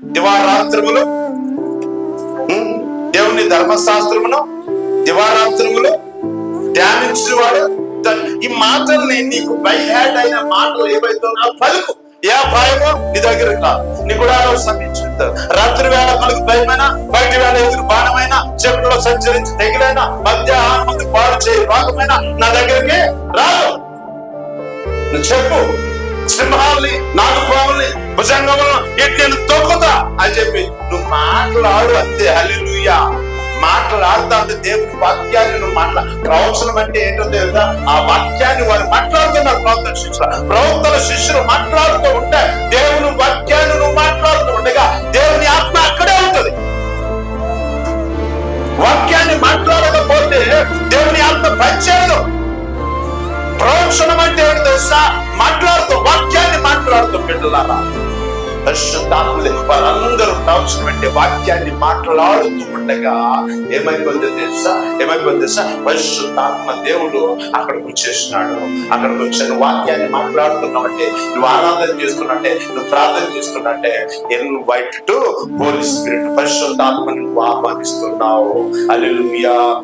దివారాత్రములు దేవుని ధర్మశాస్త్రమును దివారాత్రములు ధ్యానించిన వాడు ఈ మాటల్ని నీకు బై హ్యాడ్ అయిన మాటలు ఏవైతే నా పలుకు. ఏ భయమో నీ దగ్గర కాదు. నీ కూడా సమీక్షిస్తారు. రాత్రి వేళ మనకు భయమైనా బయటి వేళ ఎదురు బాణమైనా చెప్పులో సంచరించి తెగిలైనా మధ్య పాడు చేయ భాగమైనా నా దగ్గరికి రాదు. నువ్వు చెప్పు. సింహాల్ని నాగుపావుల్ని భుజంగములను నేను తొక్కుతా అని చెప్పి నువ్వు మాట్లాడు అంతే. హలిలుయా మాట్లాడుతా అంటే దేవుని వాక్యాన్ని నువ్వు మాట్లా ప్రవచనం అంటే ఏంటో తెలుసా? ఆ వాక్యాన్ని వారు మాట్లాడుతున్నారు ప్రవక్తల శిష్యులు. ప్రవక్తల శిష్యులు మాట్లాడుతూ ఉంటే దేవుని వాక్యాన్ని నువ్వు మాట్లాడుతూ ఉండగా దేవుని ఆత్మ అక్కడే ఉంటుంది. వాక్యాన్ని మాట్లాడకపోతే దేవుని ఆత్మ పనిచేయదు ప్రవచనం అంటే ఏంటో తెలుసా? బిడ్డలారా పరిశుద్ధాత్మలు వారందరూ ప్రవచనం వాక్యాన్ని మాట్లాడుతూ ఉండగా ఏమైపోయిందో తెలుసా? ఏమైపోయిందో తెలుసా? పరిశుద్ధాత్మ దేవుడు అక్కడికి వచ్చేసినాడు. అక్కడికి వచ్చిన వాక్యాన్ని మాట్లాడుతున్నావంటే నువ్వు ఆరాధన చేస్తున్నట్టే నువ్వు ప్రార్థన చేస్తున్నట్టే invite to Holi spirit పరిశుద్ధాత్మ నువ్వు ఆహ్వానిస్తున్నావు. అల్లెలుయా